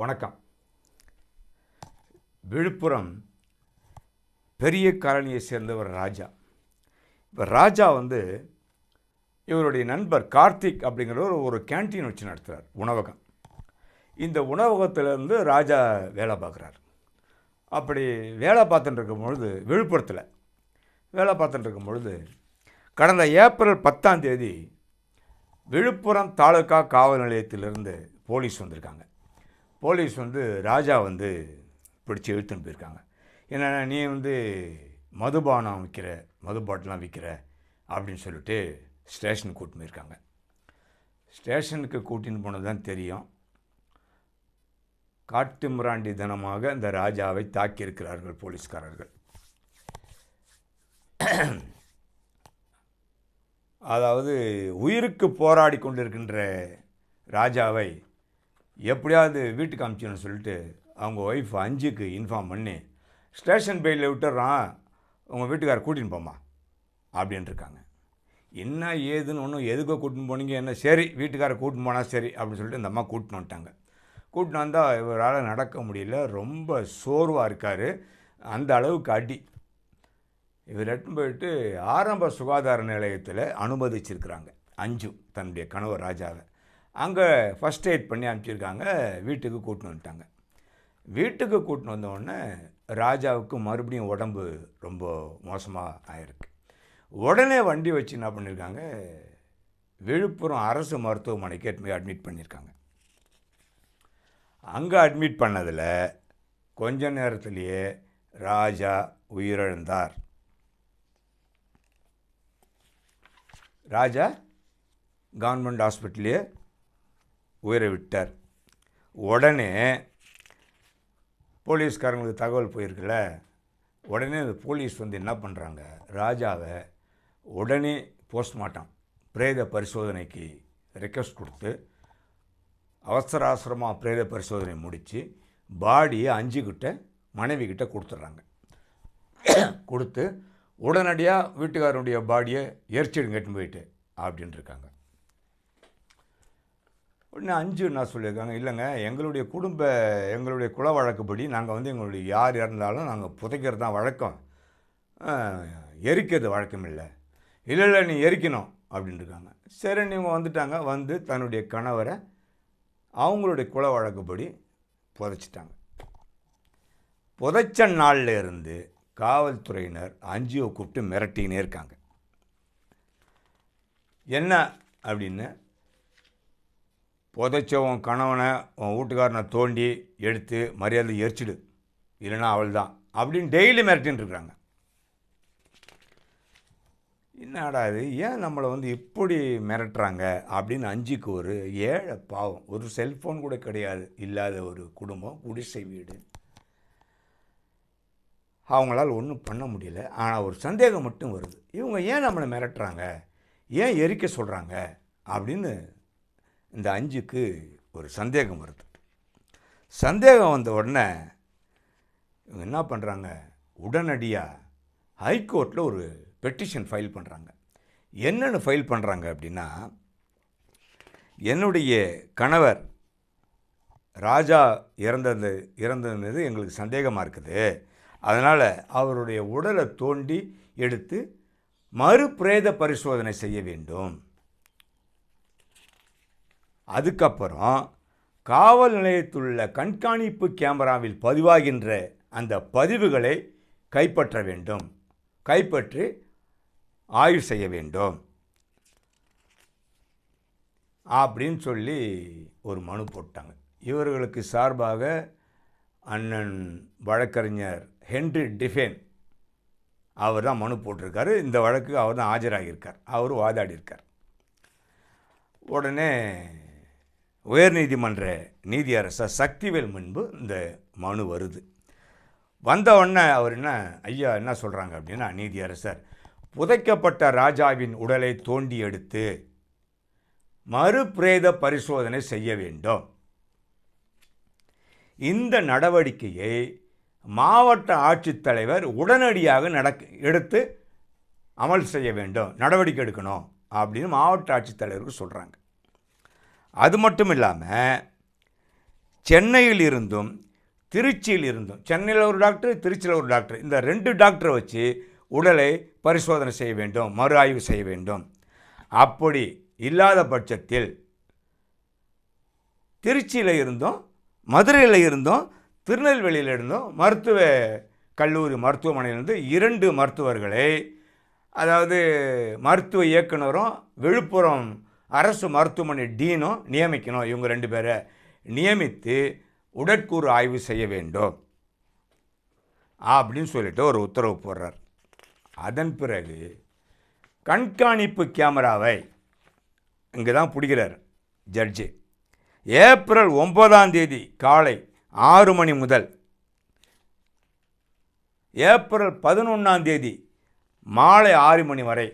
வணக்கம். விழுப்புரம் பெரிய காலனியை சேர்ந்தவர் ராஜா. இப்போ ராஜா வந்து இவருடைய நண்பர் கார்த்திக் அப்படிங்கிறவர் ஒரு கேண்டீன் வச்சு நடத்துகிறார் உணவகம். இந்த உணவகத்திலேருந்து ராஜா வேலை பார்க்குறார். அப்படி வேலை பார்த்துட்டு இருக்கும் பொழுது விழுப்புரத்தில் வேலை பார்த்துட்டு இருக்கும் பொழுது கடந்த ஏப்ரல் பத்தாம் தேதி விழுப்புரம் தாலுகா காவல் நிலையத்திலிருந்து போலீஸ் வந்திருக்காங்க. போலீஸ் வந்து ராஜா வந்து பிடிச்சி இழுத்துன்னு போயிருக்காங்க. என்னென்னா நீ வந்து மதுபானம் விற்கிற மது பாட்டிலாம் விற்கிற அப்படின்னு சொல்லிட்டு ஸ்டேஷனுக்கு கூட்டின்னு போயிருக்காங்க. ஸ்டேஷனுக்கு கூட்டின்னு போனது தான் தெரியும். காட்டு மிராண்டி தினமாக இந்த ராஜாவை தாக்கியிருக்கிறார்கள் போலீஸ்காரர்கள். அதாவது உயிருக்கு போராடி கொண்டிருக்கின்ற ராஜாவை எப்படியாவது வீட்டுக்கு அமிச்சிடணும்னு சொல்லிட்டு அவங்க ஒய்ஃப் அஞ்சுக்கு இன்ஃபார்ம் பண்ணி ஸ்டேஷன் பெயிலில் விட்டுறான் உங்கள் வீட்டுக்கார கூட்டின்னு போமா அப்படின்ட்டுருக்காங்க என்ன ஏதுன்னு ஒன்றும் எதுக்கோ கூட்டின்னு போனீங்க என்ன சரி வீட்டுக்கார கூட்டின்னு போனால் சரி அப்படின்னு சொல்லிட்டு இந்த அம்மா கூட்டின்னு வந்துட்டாங்க. கூட்டின்னு வந்தால் இவரால் நடக்க முடியல ரொம்ப சோர்வாக இருக்கார் அந்த அளவுக்கு அடி. இவர் எடுத்துன்னு போயிட்டு ஆரம்ப சுகாதார நிலையத்தில் அனுமதிச்சிருக்கிறாங்க அஞ்சு தன்னுடைய கணவர் ராஜாவை. அங்கே ஃபஸ்ட் எய்ட் பண்ணி அனுப்பிச்சிருக்காங்க. வீட்டுக்கு கூட்டின்னு வந்துட்டாங்க. வீட்டுக்கு கூட்டின்னு வந்தோடனே ராஜாவுக்கு மறுபடியும் உடம்பு ரொம்ப மோசமாக ஆயிருக்கு. உடனே வண்டி வச்சு என்ன பண்ணியிருக்காங்க விழுப்புரம் அரசு மருத்துவமனைக்கு எடுத்து போய் அட்மிட் பண்ணியிருக்காங்க அங்கே அட்மிட் பண்ணதில் கொஞ்ச நேரத்திலேயே ராஜா உயிரிழந்தார். ராஜா கவர்மெண்ட் ஹாஸ்பிட்டலே உயிரை விட்டார் உடனே போலீஸ்காரங்களுக்கு தகவல் போயிருக்குல்ல உடனே அந்த போலீஸ் வந்து என்ன பண்ணுறாங்க ராஜாவை உடனே போஸ்ட்மார்ட்டம் பிரேத பரிசோதனைக்கு ரெக்வஸ்ட் கொடுத்து அவசர அவசரமாக பிரேத பரிசோதனை முடித்து பாடியை அஞ்சுக்கிட்ட மனைவி கிட்டே கொடுத்துட்றாங்க. கொடுத்து உடனடியாக வீட்டுக்காரனுடைய பாடியை எரிச்சிடுங்க கட்டின்னு போயிட்டு அப்படின்ட்டு இருக்காங்க. உடனே அஞ்சு நான் சொல்லியிருக்காங்க? இல்லைங்க எங்களுடைய குடும்ப எங்களுடைய குல வழக்குப்படி நாங்கள் வந்து எங்களுடைய யார் இறந்தாலும் நாங்கள் புதைக்கிறது தான் வழக்கம். எரிக்கிறது வழக்கம் இல்லை. இல்லை இல்லை நீ எரிக்கணும் அப்படின்ட்டு இருக்காங்க. சரி இவங்க வந்துட்டாங்க. வந்து தன்னுடைய கணவரை அவங்களுடைய குல வழக்குப்படி புதைச்சிட்டாங்க. புதைச்ச நாளில் இருந்து காவல்துறையினர் அஞ்சியை கூப்பிட்டு மிரட்டினே இருக்காங்க. என்ன அப்படின்னு புதைச்ச உன் கணவனை உன் வீட்டுக்காரனை தோண்டி எடுத்து மரியாதை எரிச்சிடு. இல்லைன்னா அவள் தான் அப்படின்னு டெய்லி மிரட்டின்னு இருக்கிறாங்க. என்னடா இது? ஏன் நம்மளை வந்து இப்படி மிரட்டுறாங்க? அப்படின்னு அஞ்சுக்கு ஒரு ஏழை பாவம். ஒரு செல்ஃபோன் கூட கிடையாது. இல்லாத ஒரு குடும்பம் குடிசை வீடு. அவங்களால ஒன்றும் பண்ண முடியல. ஆனால் ஒரு சந்தேகம் மட்டும் வருது. இவங்க ஏன் நம்மளை மிரட்டுறாங்க? ஏன் எரிக்க சொல்கிறாங்க அப்படின்னு இந்த அஞ்சுக்கு ஒரு சந்தேகம் வருது. சந்தேகம் வந்த உடனே இவங்க என்ன பண்ணுறாங்க உடனடியாக ஹைகோர்ட்டில் ஒரு பெட்டிஷன் ஃபைல் பண்ணுறாங்க என்னென்னு ஃபைல் பண்ணுறாங்க அப்படின்னா என்னுடைய கணவர் ராஜா இறந்தது இறந்தது எங்களுக்கு சந்தேகமாக இருக்குது. அதனால் அவருடைய உடலை தோண்டி எடுத்து மறுபிரேத பரிசோதனை செய்ய வேண்டும். அதுக்கப்புறம் காவல் நிலையத்துள்ள கண்காணிப்பு கேமராவில் பதிவாகின்ற அந்த பதிவுகளை கைப்பற்ற வேண்டும். கைப்பற்றி ஆய்வு செய்ய வேண்டும். அப்படின்னு சொல்லி ஒரு மனு போட்டாங்க. இவர்களுக்கு சார்பாக அண்ணன் வழக்கறிஞர் ஹென்ரி டிஃபேன் அவர் தான் மனு போட்டிருக்காரு. இந்த வழக்கு அவர் தான் ஆஜராகியிருக்கார். அவர் வாதாடியிருக்கார். உடனே உயர்நீதிமன்ற நீதியரசர் சக்திவேல் முன்பு இந்த மனு வருது. வந்த உடனே அவர் என்ன ஐயா என்ன சொல்கிறாங்க அப்படின்னா நீதியரசர் புதைக்கப்பட்ட ராஜாவின் உடலை தோண்டி எடுத்து மறுபிரேத பரிசோதனை செய்ய வேண்டும். இந்த நடவடிக்கையை மாவட்ட ஆட்சித்தலைவர் உடனடியாக நடக்க எடுத்து அமல் செய்ய வேண்டும். நடவடிக்கை எடுக்கணும். அப்படின்னு மாவட்ட ஆட்சித்தலைவருக்கு சொல்கிறாங்க அது மட்டும் இல்லாமல் சென்னையில் இருந்தும் திருச்சியில் இருந்தும் சென்னையில் ஒரு டாக்டர் திருச்சியில் ஒரு டாக்டர் இந்த ரெண்டு டாக்டரை வச்சு உடலை பரிசோதனை செய்ய வேண்டும் மறு ஆய்வு செய்ய வேண்டும். அப்படி இல்லாத பட்சத்தில் திருச்சியில் இருந்தும் மதுரையில் இருந்தும் திருநெல்வேலியில் இருந்தும் மருத்துவ கல்லூரி மருத்துவமனையிலிருந்து இரண்டு மருத்துவர்களை அதாவது மருத்துவ இயக்குனரும் விழுப்புரம் அரசு மருத்துவமனை டீனும் நியமிக்கணும் இவங்க ரெண்டு பேரை. நியமித்து உடற்கூறு ஆய்வு செய்ய வேண்டும். அப்படின்னு சொல்லிட்டு ஒரு உத்தரவு போடுறார். அதன் பிறகு கண்காணிப்பு கேமராவை இங்கே தான் பிடிக்கிறார் ஜட்ஜு. ஏப்ரல் ஒன்பதாம் தேதி காலை ஆறு மணி முதல் ஏப்ரல் பதினொன்றாம் தேதி மாலை ஆறு மணி வரை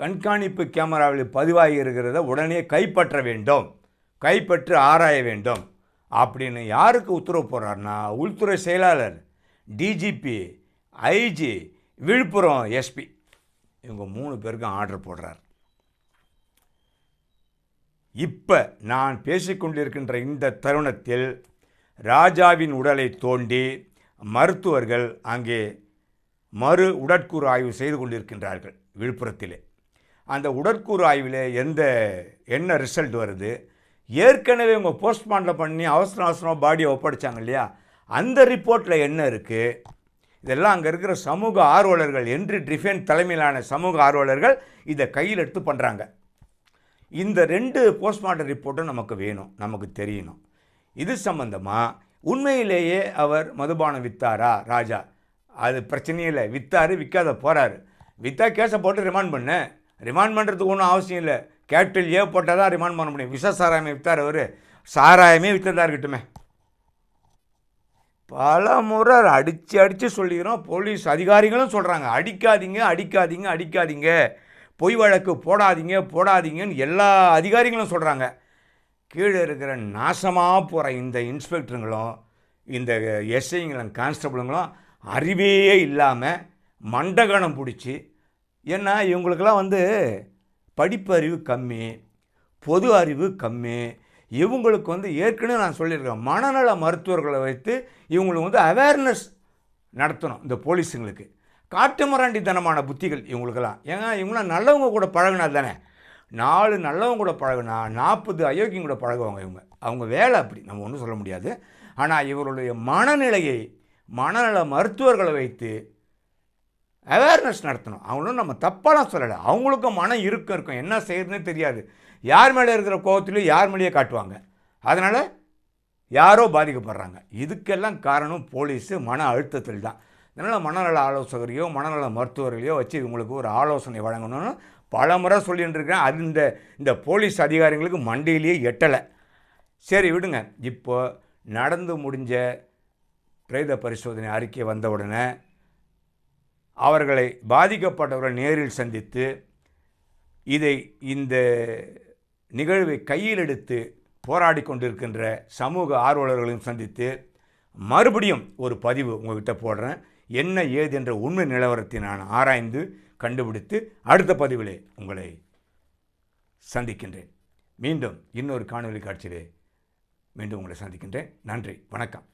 கண்காணிப்பு கேமராவில் பதிவாகி இருக்கிறத உடனே கைப்பற்ற வேண்டும். கைப்பற்றி ஆராய வேண்டும். அப்படின்னு யாருக்கு உத்தரவு போடுறாருன்னா உள்துறை செயலாளர் டிஜிபி ஐஜி விழுப்புரம் எஸ்பி இவங்க மூணு பேருக்கும் ஆர்டர் போடுறார். இப்போ நான் பேசிக்கொண்டிருக்கின்ற இந்த தருணத்தில் ராஜாவின் உடலை தோண்டி மருத்துவர்கள் அங்கே மறு உடற்கூறு ஆய்வு செய்து கொண்டிருக்கின்றார்கள் விழுப்புரத்திலே. அந்த உடற்கூறு ஆய்வில் எந்த என்ன ரிசல்ட் வருது? ஏற்கனவே இவங்க போஸ்ட்மார்ட்டம் பண்ணி அவசர அவசரமாக பாடியை ஒப்படைச்சாங்க இல்லையா? அந்த ரிப்போர்ட்டில் என்ன இருக்குது இதெல்லாம் அங்கே இருக்கிற சமூக ஆர்வலர்கள் என்று டிஃபென் தலைமையிலான சமூக ஆர்வலர்கள் இதை கையில் எடுத்து பண்ணுறாங்க இந்த ரெண்டு போஸ்ட்மார்ட்டம் ரிப்போர்ட்டும் நமக்கு வேணும் நமக்கு தெரியணும். இது சம்பந்தமாக உண்மையிலேயே அவர் மதுபானம் வித்தாரா? ராஜா அது பிரச்சனையே இல்லை. வித்தாரு விற்காத போகிறாரு வித்தா கேஸை போட்டு ரிமாண்ட் பண்ணேன் ரிமாண்ட் பண்ணுறதுக்கு ஒன்றும் அவசியம் இல்லை. கேபிட்டல் ஏ போட்டால் தான் ரிமாண்ட் பண்ண முடியும். விஷ சாராயமே விற்றார் அவர். சாராயமே விற்றதா இருக்கட்டுமே. பல முறை அடித்து அடித்து சொல்லிக்கிறோம். போலீஸ் அதிகாரிகளும் சொல்கிறாங்க அடிக்காதீங்க அடிக்காதீங்க அடிக்காதீங்க. பொய் வழக்கு போடாதீங்க போடாதீங்கன்னு எல்லா அதிகாரிகளும் சொல்கிறாங்க கீழே இருக்கிற நாசமாக போகிற இந்த இன்ஸ்பெக்டருங்களும் இந்த எஸ்ஐங்களும் கான்ஸ்டபிளுங்களும் அறிவே இல்லாமல் மண்டகணம் பிடிச்சி ஏன்னா இவங்களுக்கெல்லாம் வந்து படிப்பறிவு கம்மி பொது அறிவு கம்மி. இவங்களுக்கு வந்து ஏற்கனவே நான் சொல்லியிருக்கேன் மனநல மருத்துவர்களை வைத்து இவங்களுக்கு வந்து அவேர்னஸ் நடத்தணும் இந்த போலீஸுங்களுக்கு. காட்டுமிராண்டித்தனமான புத்திகள் இவங்களுக்கெல்லாம். ஏன்னா இவங்களாம் நல்லவங்க கூட பழகினா தானே. நாலு நல்லவங்க கூட பழகுனா நாற்பது அயோக்கியம் கூட பழகுவாங்க இவங்க. அவங்க வேலை அப்படி நம்ம ஒன்றும் சொல்ல முடியாது. ஆனால் இவருடைய மனநிலையை மனநல மருத்துவர்களை வைத்து அவேர்னஸ் நடத்தணும். அவங்களும் நம்ம தப்பாலாம் சொல்லலை. அவங்களுக்கும் மனம் இருக்கும் இருக்கும். என்ன செய்யறதுன்னு தெரியாது. யார் மேலே இருக்கிற கோவத்திலையும் யார் மேலேயே காட்டுவாங்க. அதனால் யாரோ பாதிக்கப்படுறாங்க. இதுக்கெல்லாம் காரணம் போலீஸு மன அழுத்தத்தில் தான். அதனால் மனநல ஆலோசகரையோ மனநல மருத்துவர்களையோ வச்சு இவங்களுக்கு ஒரு ஆலோசனை வழங்கணும்னு பல முறை சொல்லிட்டு அது இந்த இந்த போலீஸ் அதிகாரிகளுக்கு மண்டையிலேயே எட்டலை. சரி விடுங்க. இப்போ நடந்து முடிஞ்ச பிரேத பரிசோதனை அறிக்கை வந்த உடனே அவர்களை பாதிக்கப்பட்டவர்கள் நேரில் சந்தித்து இதை இந்த நிகழ்வை கையில் எடுத்து போராடி கொண்டிருக்கின்ற சமூக ஆர்வலர்களையும் சந்தித்து மறுபடியும் ஒரு பதிவு உங்கள்கிட்ட போடுறேன். என்ன ஏது என்ற உண்மை நிலவரத்தை நான் ஆராய்ந்து கண்டுபிடித்து அடுத்த பதிவிலே உங்களை சந்திக்கின்றேன். மீண்டும் இன்னொரு காணொலி காட்சியிலே மீண்டும் உங்களை சந்திக்கின்றேன். நன்றி. வணக்கம்.